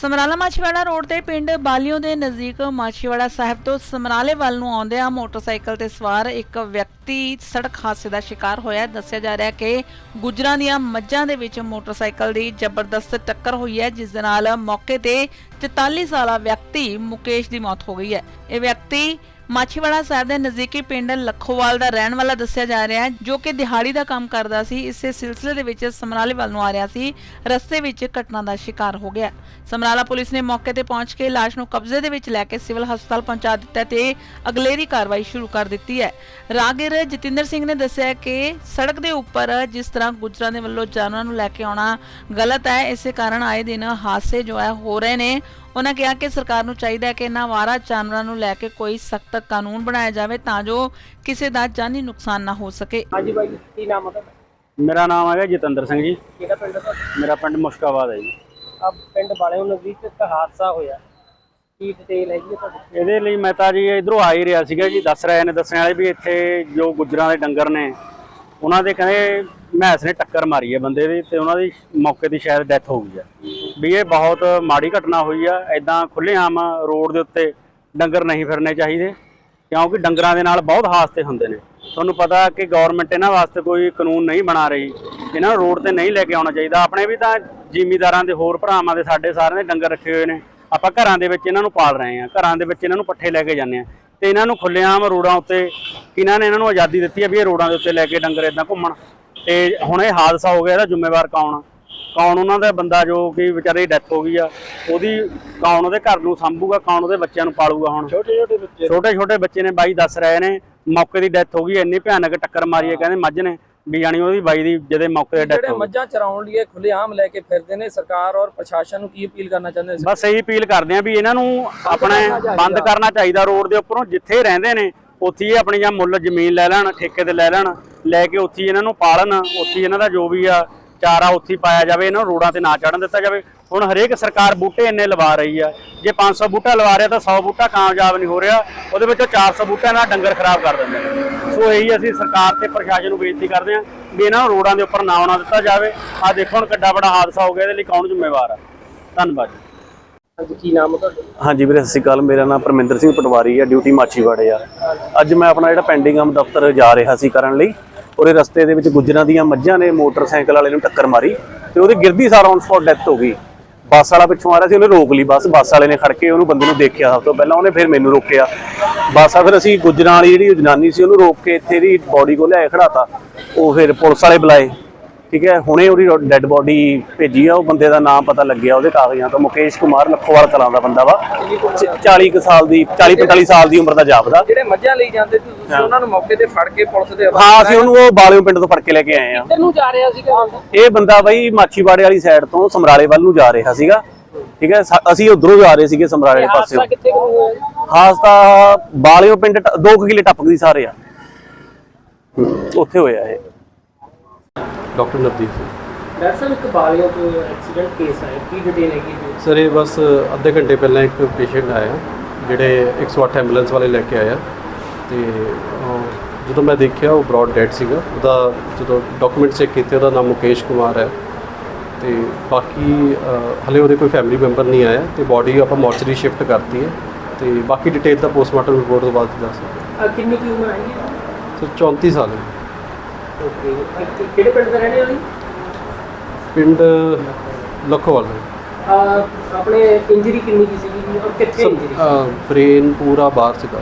Samrala Machhiwara road ਤੇ ਪਿੰਡ ਬਾਲੀਓ ਦੇ ਨਜ਼ਦੀਕ ਮਾਛੀਵਾੜਾ ਸਾਹਿਬ ਤੋਂ ਸਮਰਾਲੇ ਵੱਲ ਨੂੰ ਆਉਂਦਿਆਂ ਮੋਟਰਸਾਈਕਲ ਤੇ ਸਵਾਰ ਇੱਕ ਵਿਅਕਤੀ ਸੜਕ ਹਾਦਸੇ ਦਾ ਸ਼ਿਕਾਰ ਹੋਇਆ। ਦੱਸਿਆ ਜਾ ਰਿਹਾ ਕਿ ਗੁਜਰਾਂ ਦੀਆਂ ਮੱਝਾਂ ਦੇ ਵਿੱਚ ਮੋਟਰਸਾਈਕਲ ਦੀ ਜ਼ਬਰਦਸਤ ਟੱਕਰ ਹੋਈ ਹੈ, ਜਿਸ ਦੇ ਨਾਲ ਮੌਕੇ ਤੇ 44 ਸਾਲਾ ਵਿਅਕਤੀ ਮੁਕੇਸ਼ ਦੀ ਮੌਤ ਹੋ ਗਈ ਹੈ। ਇਹ ਵਿਅਕਤੀ ਮਾਛੀਵਾੜਾ ਸਾਹਿਬ ਦੇ ਨਜ਼ਦੀਕੀ ਪਿੰਡ ਲੱਖੋਵਾਲ ਦਾ ਰਹਿਣ ਵਾਲਾ ਦੱਸਿਆ ਜਾ ਰਿਹਾ ਹੈ, ਜੋ ਕਿ ਦਿਹਾੜੀ ਦਾ ਕੰਮ ਕਰਦਾ ਸੀ। ਇਸੇ ਸਿਲਸਿਲੇ ਦੇ ਵਿੱਚ ਸਮਰਾਲੇ ਵੱਲ ਨੂੰ ਆ ਰਿਹਾ ਸੀ। ਰਸਤੇ ਵਿੱਚ ਘਟਨਾ ਦਾ ਸ਼ਿਕਾਰ ਹੋ ਗਿਆ। ਸਮਰਾਲਾ ਪੁਲਿਸ ਨੇ ਮੌਕੇ ਤੇ ਪਹੁੰਚ ਕੇ ਲਾਸ਼ ਨੂੰ ਕਬਜ਼ੇ ਦੇ ਵਿੱਚ ਲੈ ਕੇ ਸਿਵਲ ਹਸਪਤਾਲ ਪਹੁੰਚਾ ਦਿੱਤਾ ਤੇ ਅਗਲੇਰੀ ਕਾਰਵਾਈ ਸ਼ੁਰੂ ਕਰ ਦਿੱਤੀ ਹੈ। ਰਾਗਿਰ ਜਤਿੰਦਰ ਸਿੰਘ ਨੇ ਦੱਸਿਆ ਕਿ ਸੜਕ ਦੇ ਉੱਪਰ ਜਿਸ ਤਰ੍ਹਾਂ ਗੁਜਰਾਂ ਦੇ ਵੱਲੋਂ ਜਾਨਵਰਾਂ ਨੂੰ ਲੈ ਕੇ ਆਉਣਾ ਗਲਤ ਹੈ, ਇਸੇ ਕਾਰਨ ਆਏ ਦਿਨ ਹਾਦਸੇ ਜੋ ਹੈ ਹੋ ਰਹੇ ਨੇ। ਉਹਨਾਂ ਕਿਹਾ ਕਿ ਸਰਕਾਰ ਨੂੰ ਚਾਹੀਦਾ ਹੈ ਕਿ ਇਹਨਾਂ ਵਾਰਾ ਜਾਨਵਰਾਂ ਨੂੰ ਲੈ ਕੇ ਕੋਈ ਸਖਤ ਕਾਨੂੰਨ ਬਣਾਇਆ ਜਾਵੇ ਤਾਂ ਜੋ ਕਿਸੇ ਦਾ ਜਾਨੀ ਨੁਕਸਾਨ ਨਾ ਹੋ ਸਕੇ। ਹਾਂਜੀ ਬਾਈ ਕੀ ਨਾਮ ਹੈ ਤੁਹਾਡਾ? ਮੇਰਾ ਨਾਮ ਹੈਗਾ ਜਤਿੰਦਰ ਸਿੰਘ ਜੀ। ਕਿਹੜਾ ਪਿੰਡ ਤੁਹਾਡਾ? ਮੇਰਾ ਪਿੰਡ ਮੁਸ਼ਕਾਬਾਦ ਹੈ ਜੀ। ਆ ਪਿੰਡ ਬਾਲਿਓ ਨਜ਼ਦੀਕ ਇੱਕ ਹਾਦਸਾ ਹੋਇਆ। ਕੀ ਡਿਟੇਲ ਹੈਗੀ ਹੈ ਤੁਹਾਡੀ ਇਹਦੇ ਲਈ ਮੈਂ ਤਾਂ ਜੀ ਇਧਰੋਂ ਆ ਹੀ ਰਿਹਾ ਸੀਗਾ ਜੀ ਦੱਸ ਰਹੇ ਨੇ ਦੱਸਣ ਵਾਲੇ ਵੀ ਇੱਥੇ ਜੋ ਗੁੱਜਰਾਂ ਦੇ ਡੰਗਰ ਨੇ ਉਹਨਾਂ ਦੇ ਕਹਿੰਦੇ ਮੈਸ ਨੇ ਟੱਕਰ ਮਾਰੀ ਹੈ ਬੰਦੇ ਦੀ ਤੇ ਉਹਨਾਂ ਦੀ ਮੌਕੇ ਦੀ ਸ਼ਾਇਦ ਡੈਥ ਹੋ ਗਈ ਹੈ। ਵੀ ਇਹ ਬਹੁਤ ਮਾੜੀ ਘਟਨਾ ਹੋਈ ਆ ਐਦਾਂ ਖੁੱਲ੍ਹੇਆਮ ਰੋਡ ਦੇ ਉੱਤੇ ਡੰਗਰ ਨਹੀਂ ਫਿਰਨੇ ਚਾਹੀਦੇ, ਕਿਉਂਕਿ ਡੰਗਰਾਂ ਦੇ ਨਾਲ ਬਹੁਤ ਹਾਦਸੇ ਹੁੰਦੇ ਨੇ। ਤੁਹਾਨੂੰ ਪਤਾ ਕਿ ਗਵਰਨਮੈਂਟ ਇਹਨਾਂ ਵਾਸਤੇ ਕੋਈ ਕਾਨੂੰਨ ਨਹੀਂ ਬਣਾ ਰਹੀ, ਇਹਨਾਂ ਨੂੰ ਰੋਡ ਤੇ ਨਹੀਂ ਲੈ ਕੇ ਆਉਣਾ ਚਾਹੀਦਾ। ਆਪਣੇ ਵੀ ਤਾਂ ਜ਼ਿਮੀਦਾਰਾਂ ਦੇ ਹੋਰ ਭਰਾਵਾਂ ਦੇ ਸਾਡੇ ਸਾਰਿਆਂ ਦੇ ਡੰਗਰ ਰੱਖੇ ਹੋਏ ਨੇ। ਆਪਾਂ ਘਰਾਂ ਦੇ ਵਿੱਚ ਇਹਨਾਂ ਨੂੰ ਪਾਲ ਰਹੇ ਹਾਂ, ਘਰਾਂ ਦੇ ਵਿੱਚ ਇਹਨਾਂ ਨੂੰ ਪੱਠੇ ਲੈ ਕੇ ਜਾਂਦੇ ਆ ਤੇ ਇਹਨਾਂ ਨੂੰ ਖੁੱਲ੍ਹੇਆਮ ਰੋਡਾਂ ਉੱਤੇ ਕਿਹਨਾਂ ਨੇ ਇਹਨਾਂ ਨੂੰ ਆਜ਼ਾਦੀ ਦਿੱਤੀ ਹੈ ਵੀ ਇਹ ਰੋਡਾਂ ਦੇ ਉੱਤੇ ਲੈ ਕੇ ਡੰਗਰ ਇਦਾਂ ਘੁੰਮਣ। ਤੇ ਹੁਣ ਇਹ ਹਾਦਸਾ ਹੋ ਗਿਆ ਇਹਦਾ ਜ਼ਿੰਮੇਵਾਰ ਕੌਣ ਆ? ਕੌਣ ਉਹਨਾਂ ਦਾ ਬੰਦਾ ਜੋ ਕਿ ਵਿਚਾਰੇ ਡੈਥ ਹੋ ਗਈ ਆ? ਉਹਦੀ ਕੌਣ ਉਹਦੇ ਘਰ ਨੂੰ ਸੰਭੂਗਾ ਕੌਣ ਉਹਦੇ ਬੱਚਿਆਂ ਨੂੰ ਪਾਲੂਗਾ ਹੁਣ? ਛੋਟੇ ਛੋਟੇ ਬੱਚੇ ਛੋਟੇ ਛੋਟੇ ਬੱਚੇ ਨੇ ਬਾਈ ਦੱਸ ਰਹੇ ਨੇ ਮੌਕੇ ਦੀ ਡੈਥ ਹੋ ਗਈ ਇੰਨੀ ਭਿਆਨਕ ਟੱਕਰ ਮਾਰੀ ਹੈ। ਕਹਿੰਦੇ ਮੱਝ ਨੇ। ਵੀ ਜਾਣੀ ਉਹਦੀ ਬਾਈ ਦੀ ਜਦੇ ਮੌਕੇ ਤੇ ਡੈਥ ਜਿਹੜੇ ਮੱਝਾਂ ਚਰਾਉਣ ਲਈ ਖੁੱਲੇਆਮ ਲੈ ਕੇ ਫਿਰਦੇ ਨੇ ਸਰਕਾਰ ਔਰ ਪ੍ਰਸ਼ਾਸਨ ਨੂੰ ਕੀ ਅਪੀਲ ਕਰਨਾ ਚਾਹੁੰਦੇ ਬਸ ਇਹੀ ਅਪੀਲ ਕਰਦੇ ਆ ਵੀ ਇਹਨਾਂ ਨੂੰ ਆਪਣੇ। ਬੰਦ ਕਰਨਾ ਚਾਹੀਦਾ ਰੋਡ ਦੇ ਉੱਪਰੋਂ ਜਿੱਥੇ ਰਹਿੰਦੇ ਨੇ ਉੱਥੇ ਹੀ ਆਪਣੀ ਜਾਂ ਮੁੱਲ ਜ਼ਮੀਨ ਲੈ ਲੈਣ, ਠੇਕੇ ਤੇ ਲੈ ਲੈਣ, ਲੈ ਕੇ ਉੱਥੇ ਇਹਨਾਂ ਨੂੰ ਪਾਲਣ, ਉੱਥੇ ਇਹਨਾਂ ਦਾ ਜੋ ਵੀ ਆ ਚਾਰਾ ਉੱਥੇ ਹੀ ਪਾਇਆ ਜਾਵੇ, ਇਹਨਾਂ ਨੂੰ ਰੋਡਾਂ ਤੇ ਨਾ ਚੜਨ ਦਿੱਤਾ ਜਾਵੇ। ਹੁਣ ਹਰੇਕ ਸਰਕਾਰ ਬੂਟੇ ਇੰਨੇ ਲਵਾ ਰਹੀ ਆ। ਜੇ 500 ਬੂਟਾ ਲਵਾ ਰਿਹਾ ਤਾਂ 100 ਬੂਟਾ ਕਾਮਯਾਬ ਨਹੀਂ ਹੋ ਰਿਹਾ। ਉਹਦੇ ਵਿੱਚੋਂ 400 ਬੂਟਿਆਂ ਦਾ ਡੰਗਰ ਖਰਾਬ ਕਰ ਦਿੰਦੇ ਨੇ। ਸੋ ਇਹੀ ਅਸੀਂ ਸਰਕਾਰ ਤੇ ਪ੍ਰਸ਼ਾਸਨ ਨੂੰ ਬੇਨਤੀ ਕਰਦੇ ਹਾਂ ਵੀ ਇਹਨਾਂ ਨੂੰ ਰੋਡਾਂ ਦੇ ਉੱਪਰ ਨਾ ਆਉਣਾ ਦਿੱਤਾ ਜਾਵੇ। ਆ ਦੇਖੋ ਹੁਣ ਕਿੱਡਾ ਵੱਡਾ ਹਾਦਸਾ ਹੋ ਗਿਆ, ਇਹਦੇ ਲਈ ਕੌਣ ਜ਼ਿੰਮੇਵਾਰ ਆ? ਧੰਨਵਾਦ ਜੀ ਕੀ ਨਾਮ ਹੈ ਤੁਹਾਡਾ? ਹਾਂਜੀ ਵੀਰੇ, ਸਤਿ ਸ਼੍ਰੀ ਅਕਾਲ। ਮੇਰਾ ਨਾਮ ਪਰਮਿੰਦਰ ਸਿੰਘ ਪਟਵਾਰੀ ਆ, ਡਿਊਟੀ ਮਾਛੀਵਾੜੇ ਆ। ਅੱਜ ਮੈਂ ਆਪਣਾ ਜਿਹੜਾ ਪੈਂਡਿੰਗ ਆਮ ਦਫ਼ਤਰ ਜਾ ਰਿਹਾ ਸੀ ਕਰਨ ਲਈ, ਉਹਦੇ ਰਸਤੇ ਦੇ ਵਿੱਚ ਗੁੱਜਰਾਂ ਦੀਆਂ ਮੱਝਾਂ ਨੇ ਮੋਟਰਸਾਈਕਲ ਵਾਲੇ ਨੂੰ ਟੱਕਰ ਮਾਰੀ ਤੇ ਉਹਦੀ ਗਿਰਦੀ ਸਾਰਾ ਔਨ ਸਪੌਟ ਡੈਥ ਹੋ ਗਈ। ਬੱਸ ਵਾਲਾ ਪਿੱਛੋਂ ਆ ਰਿਹਾ ਸੀ, ਉਹਨੇ ਰੋਕ ਲਈ ਬੱਸ। ਬੱਸ ਵਾਲੇ ਨੇ ਖੜ ਕੇ ਉਹਨੂੰ ਬੰਦੇ ਨੂੰ ਦੇਖਿਆ ਸਭ ਤੋਂ ਪਹਿਲਾਂ, ਉਹਨੇ ਫਿਰ ਮੈਨੂੰ ਰੋਕਿਆ। ਬੱਸ ਆ ਫਿਰ ਅਸੀਂ ਗੁੱਜਰਾਂ ਵਾਲੀ ਜਿਹੜੀ ਜਨਾਨੀ ਸੀ, ਉਹਨੂੰ ਰੋਕ ਕੇ ਇੱਥੇ ਦੀ ਬੋਡੀ ਕੋਲ ਲਿਆਏ ਖੜਾਤਾ ਉਹ ਫਿਰ ਪੁਲਿਸ ਵਾਲੇ ਬੁਲਾਏ। ਠੀਕ ਹੈ ਹੁਣੇ ਉਹਦੀ ਡੈੱਡ ਬੋਡੀ ਭੇਜੀ ਆ ਉਹ ਬੰਦੇ ਦਾ ਨਾਮ ਪਤਾ ਲੱਗਿਆ ਉਹਦੇ ਕਾਗਜ਼ਾਂ ਤੋਂ। ਮੁਕੇਸ਼ ਕੁਮਾਰ ਲੱਖੋਵਾਲ ਕਲਾਂ ਦਾ ਬੰਦਾ ਵਾ। 40 ਕੁ ਸਾਲ ਦੀ 40 45 ਸਾਲ ਦੀ ਉਮਰ ਦਾ ਜਾਪਦਾ। ਜਿਹੜੇ ਮੱਝਾਂ ਲਈ ਜਾਂਦੇ ਸੀ ਤੁਸੀਂ ਉਹਨਾਂ ਨੂੰ ਮੌਕੇ ਤੇ ਫੜ ਕੇ ਪੁਲਿਸ ਦੇ ਹਾਂ ਅਸੀਂ ਉਹਨੂੰ ਉਹ ਬਾਲਿਓ ਪਿੰਡ ਤੋਂ ਫੜ ਕੇ ਲੈ ਕੇ ਆਏ ਆ। ਕਿੱਧਰ ਨੂੰ ਜਾ ਰਿਹਾ ਸੀਗਾ ਇਹ ਬੰਦਾ ਬਈ ਮਾਛੀਵਾੜੇ ਵਾਲੀ ਸਾਈਡ ਤੋਂ ਸਮਰਾਲੇ ਵੱਲ ਨੂੰ ਜਾ ਰਿਹਾ ਸੀਗਾ। ਠੀਕ ਹੈ ਅਸੀਂ ਉਧਰੋਂ ਜਾ ਰਹੇ ਸੀਗੇ ਸਮਰਾਲੇ ਪਾਸੇ ਹੋਇਆ? ਹਾਸਤਾ ਬਾਲਿਓ ਪਿੰਡ 2 ਕਿਲੇ ਟੱਪਕਦੀ ਸਾਰੇ ਆ। ਉੱਥੇ ਹੋਇਆ ਇਹ। ਡਾਕਟਰ ਨਵਦੀਪ ਸਿੰਘ। ਡਾਕਟਰ ਸਾਹਿਬ ਇੱਕ ਬਾਲਿਓ ਤੋਂ ਐਕਸੀਡੈਂਟ ਕੇਸ ਆਇਆ। ਕੀ ਡਿਟੇਲ ਹੈਗੀ ਜੀ ਸਰ ਇਹ ਬਸ ਅੱਧੇ ਘੰਟੇ ਪਹਿਲਾਂ ਇੱਕ ਪੇਸ਼ੈਂਟ ਆਇਆ ਜਿਹੜੇ 108 ਐਂਬੂਲੈਂਸ ਵਾਲੇ ਲੈ ਕੇ ਆਇਆ। ਤੇ ਅਹ, ਜਦੋਂ ਮੈਂ ਦੇਖਿਆ ਉਹ ਬ੍ਰੌਡ ਡੈਡ ਸੀਗਾ। ਉਹਦਾ ਜਦੋਂ ਡਾਕੂਮੈਂਟ ਚੈੱਕ ਕੀਤੇ ਉਹਦਾ ਨਾਮ ਮੁਕੇਸ਼ ਕੁਮਾਰ ਹੈ। ਤੇ ਬਾਕੀ ਅਹ, ਹਲੇ ਉਹਦੇ ਕੋਈ ਫੈਮਿਲੀ ਮੈਂਬਰ ਨਹੀਂ ਆਇਆ। ਤੇ ਬਾਡੀ ਆਪਾਂ ਮੋਰਚਰੀ ਸ਼ਿਫਟ ਕਰਤੀ ਹੈ। ਤੇ ਬਾਕੀ ਡਿਟੇਲ ਤਾਂ ਪੋਸਟਮਾਰਟਮ ਰਿਪੋਰਟ ਤੋਂ ਬਾਅਦ ਦੱਸ ਅਹ ਕਿੰਨੀ ਕੀ ਉਮਰ ਆਈ ਹੈ ਸਰ 34 ਸਾਲ ਹੈ। ਓਕੇ ਕਿਹੜੇ ਪਿੰਡ ਦਾ ਰਹਿਣੇ ਵਾਲੀ? ਪਿੰਡ ਲਖੋਵਾਲ ਹੈ ਅਹ ਆਪਣੇ ਇੰਜਰੀ ਕਿੰਨੀ ਕੀ ਸੀਗੀ ਜੀ ਔਰ ਕਿੱਥੇ ਇੰਜਰੀ ਬ੍ਰੇਨ ਪੂਰਾ ਬਾਹਰ ਸੀਗਾ।